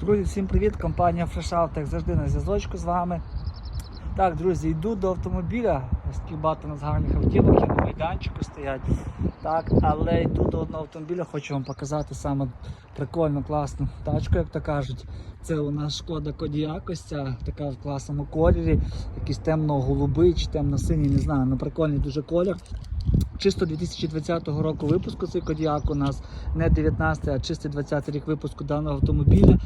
Друзі, всім привіт! Компанія FreshOut, як завжди на зв'язочку з вами. Так, друзі, йду до автомобіля. Такі багато у нас гарних автівок, є на майданчику стоять. Так, але йду до одного автомобіля, хочу вам показати саме прикольну, класну тачку, як то кажуть. Це у нас шкода Кодіак, така в класному кольорі, якийсь темно-голубий чи темно-синій, не знаю, ну прикольний дуже колір. Чисто 2020 року випуску цей Кодіак у нас не 19, а чистий 20 рік випуску даного автомобіля.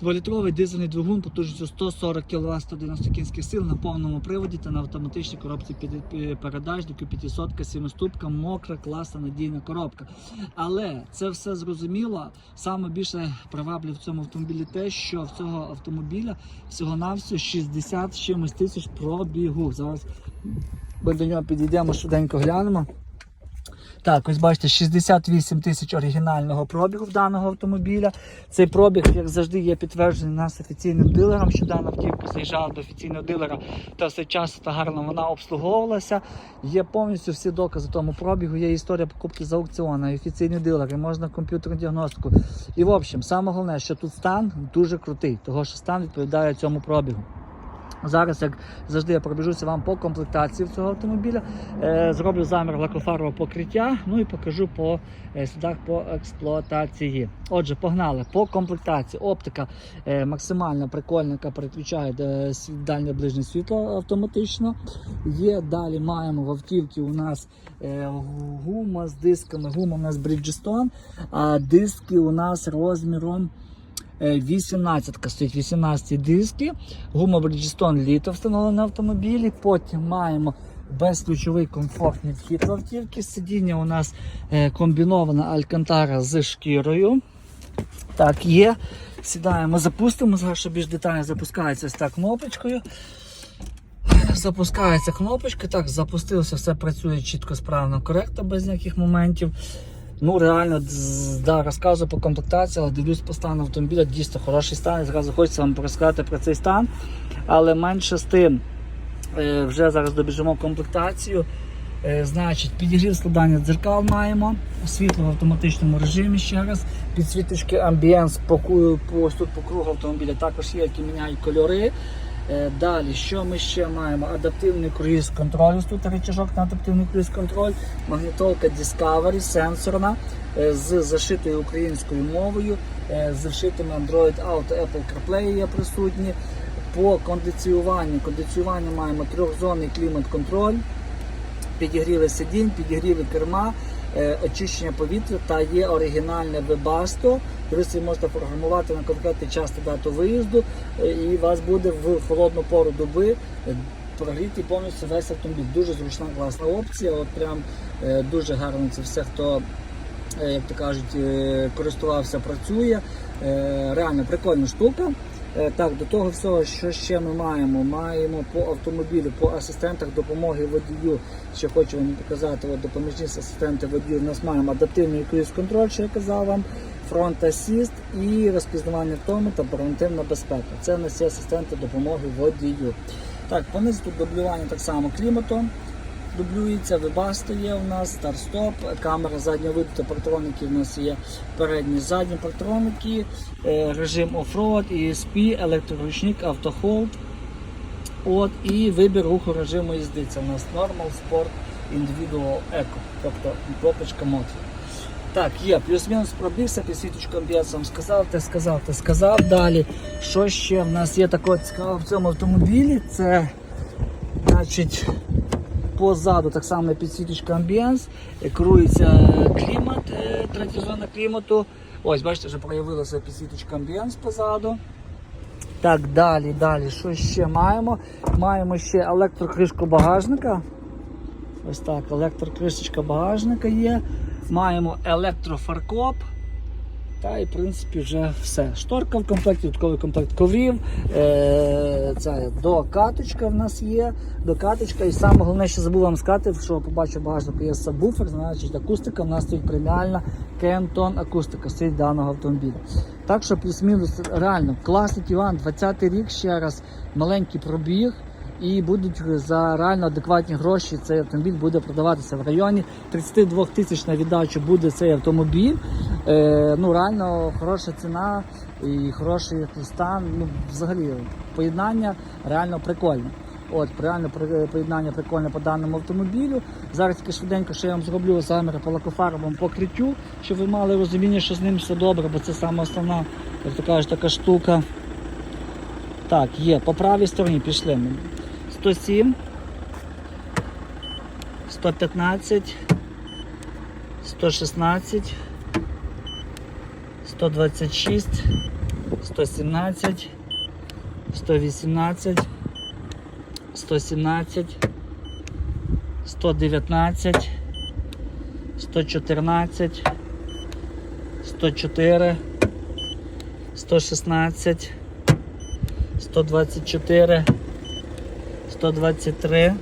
Дволітровий дизельний двигун потужністю 140 кВт 190 кінських сил на повному приводі та на автоматичній коробці під- передач, до 500 7-ступка, мокра, класна, надійна коробка. Але це все зрозуміло. Саме більше приваблює в цьому автомобілі те, що в цього автомобіля всього-навсього 60 з чимось тисяч пробігу. Зараз ми до нього підійдемо, швиденько глянемо. Так, ось бачите, 68 тисяч оригінального пробігу в даного автомобіля. Цей пробіг, як завжди, є підтверджений нас офіційним дилером, що дана автівка заїжджала до офіційного дилера та все часто та гарно вона обслуговувалася. Є повністю всі докази тому пробігу, є історія покупки з аукціону, і офіційні дилери, можна комп'ютерну діагностику. І в общем, саме головне, що тут стан дуже крутий, того що стан відповідає цьому пробігу. Зараз, як завжди, я пробіжуся вам по комплектації цього автомобіля. Е, зроблю замір лакофарового покриття, ну і покажу по е, слідах по експлуатації. Отже, погнали по комплектації. Оптика е, максимально прикольна, яка переключає дальнє ближнє світло автоматично. Є далі маємо в автівці у нас гума з дисками. Гума у нас Bridgestone, а диски у нас розміром. 18 стоїть 18 диски, гума Bridgestone літо встановлена на автомобілі. Потім маємо безключовий комфортний вхід в автівки. Сидіння у нас е, комбінована алькантара з шкірою. Так, є. Сідаємо, запустимо. Зараз ще більш детально запускається ось так кнопочкою. Запускається кнопочка, так, запустилося, все працює чітко, справно, коректно, без ніяких моментів. Ну, реально, да, розказую по комплектації, але дивлюсь по стану автомобіля, дійсно хороший стан. Зразу хочеться вам розказати про цей стан. Але менше з тим, е, вже зараз добіжимо комплектацію. Е, Значить, підігрів складання дзеркал маємо, світло в автоматичному режимі ще раз, підсвіточки амбієнс по, по, по кругу автомобіля також є, які міняють кольори. Е, Далі, що ми ще маємо? Адаптивний круїз контроль. Ось тут рычажок на адаптивний круїз контроль, магнітолка Discovery, сенсорна е, з зашитою українською мовою, е, з зашитими Android Auto, Apple CarPlay є присутні. По кондиціюванню. Кондиціювання маємо трьохзонний клімат-контроль, підігріли сидінь, підігріли керма, очищення повітря та є оригінальне вебасто. Ви собі можете програмувати на конкретний час та дату виїзду, е, і вас буде в холодну пору доби е, прогріти повністю весь автомобіль. Дуже зручна класна опція. От прям е, дуже гарно це все, хто е, як то кажуть, е, користувався, працює. Е, Реально прикольна штука. Е, Так, до того всього, що ще ми маємо? Маємо по автомобілю, по асистентах допомоги водію. Ще хочу вам показати, от допоміжні асистенти водію. У нас маємо адаптивний круїз контроль, що я казав вам, фронт асіст і розпізнавання втоми та превентивна безпека. Це у нас є асистенти допомоги водію. Так, понизу тут дублювання так само клімату дублюється, вебасто є у нас, старт-стоп, камера заднього виду та партроники у нас є передні задні партроники, е, режим оффроад, ESP, електроручник, автохолд. От, і вибір руху режиму їзди. Це у нас Normal, Sport, Individual, Eco, тобто кнопочка мод. Так, є, плюс-мінус пробігся, підсвіточку вам сказав, те сказав, те сказав. Далі, що ще в нас є такого цікавого в цьому автомобілі? Це, значить, позаду так само підсвіточка амбієнс, е, керується клімат, е, третя зона клімату. Ось, бачите, вже проявилася підсвіточка амбієнс позаду. Так, далі, далі, що ще маємо? Маємо ще електрокришку багажника. Ось так, електрокришечка багажника є. Маємо електрофаркоп. Та і в принципі вже все. Шторка в комплекті, додатковий комплект коврів. Е, це докаточка в нас є. Докаточка. І саме головне, що забув вам сказати, що побачив багажнику є сабвуфер, значить акустика. В нас стоїть преміальна Кентон акустика стоїть даного автомобіля. Так що плюс-мінус реально класний Іван, 20 рік ще раз, маленький пробіг. І будуть за реально адекватні гроші цей автомобіль буде продаватися в районі 32 тисяч на віддачу буде цей автомобіль. Е, ну реально хороша ціна і хороший стан. Ну, взагалі, поєднання реально прикольне. От, реально поєднання прикольне по даному автомобілю. Зараз тільки швиденько, що я вам зроблю заміри по лакофарбовому покриттю, щоб ви мали розуміння, що з ним все добре, бо це саме основна, як то кажуть, така штука. Так, є, по правій стороні пішли ми. 107, 115, 116, 126, 117, 118, 117, 119, 114, 104, 116, 124, 123,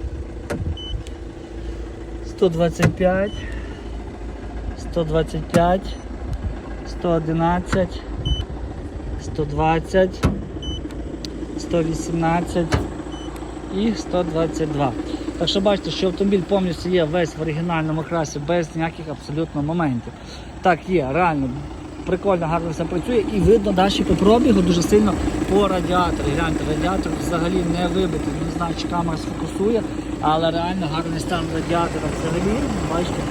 125, 125, 111, 120, 118 і 122. Так що бачите, що автомобіль повністю є весь в оригінальному красі, без ніяких абсолютно моментів. Так, є, реально прикольно, гарно все працює і видно далі по пробігу дуже сильно по радіатору. Гляньте, радіатор взагалі не вибитий. Не знаю, чи камера сфокусує, але реально гарний стан радіатора взагалі. Бачите.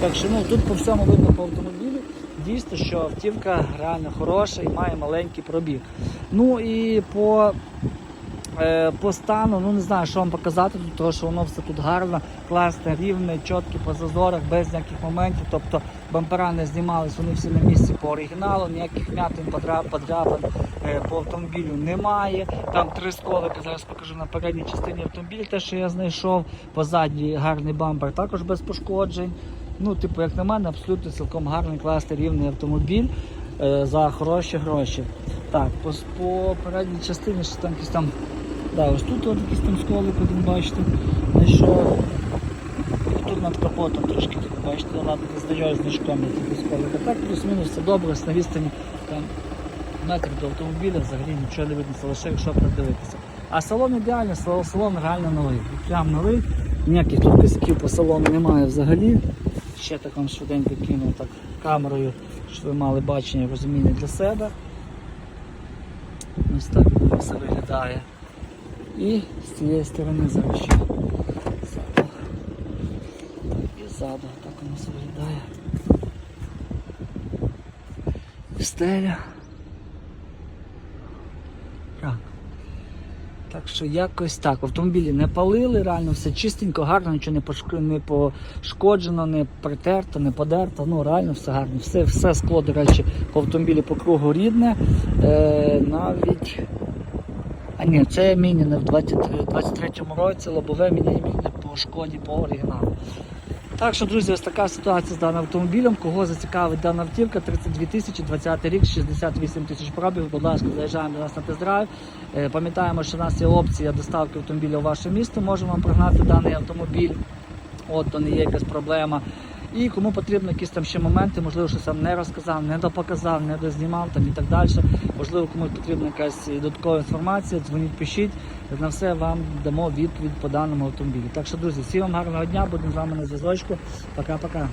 Так що ну, тут по всьому видно по автомобілю. Дійсно, що автівка реально хороша і має маленький пробіг. Ну і по по стану, ну не знаю, що вам показати, тому що воно все тут гарно, класне, рівне, чітке по зазорах, без ніяких моментів. Тобто бампера не знімались, вони всі на місці по оригіналу, ніяких м'ятин, подряп- подряпин е, по автомобілю немає. Там три сколики, зараз покажу на передній частині автомобіля, те, що я знайшов, позаді гарний бампер, також без пошкоджень. Ну, типу, як на мене, абсолютно цілком гарний, класний, рівний автомобіль е, за хороші гроші. Так, по, по передній частині що там якісь там Да, ось тут от якийсь там сколик один, бачите, знайшов. Тут над капотом трошки так, бачите, ладно, не здаю значком сколик. А так плюс-мінус все добре, на відстані там метр до автомобіля, взагалі нічого не видно, це лише якщо придивитися. А салон ідеальний, салон реально новий. Прям новий, ніяких тут косяків по салону немає взагалі. Ще так вам швиденько кину так камерою, щоб ви мали бачення, розуміння для себе. Ось так все виглядає. І з цієї сторони зараз ще і ззаду так воно виглядає. Стеля. Так. Так що якось так. Автомобілі не палили, реально все чистенько, гарно, нічого не пошкоджено, не притерто, не подерто. Ну реально все гарно. Все, все скло, до речі, по автомобілі по кругу рідне. Е, навіть. А ні, це мініне в 23 23-му році, лобове міняне по шкоді по оригіналу. Так що, друзі, ось така ситуація з даним автомобілем. Кого зацікавить дана автівка, 32 тисячі, 20 рік, 68 тисяч пробігів. Будь ласка, заїжджаємо до нас на тест-драйв. Е, Пам'ятаємо, що в нас є опція доставки автомобіля у ваше місто. Можемо вам прогнати даний автомобіль. От, то не є якась проблема. І кому потрібно якісь там ще моменти, можливо, щось там не розказав, не допоказав, не дознімав там і так далі. Можливо, комусь потрібна якась додаткова інформація, дзвоніть, пишіть. На все вам дамо відповідь по даному автомобілю. Так що, друзі, всім вам гарного дня, будемо з вами на зв'язочку. Пока-пока.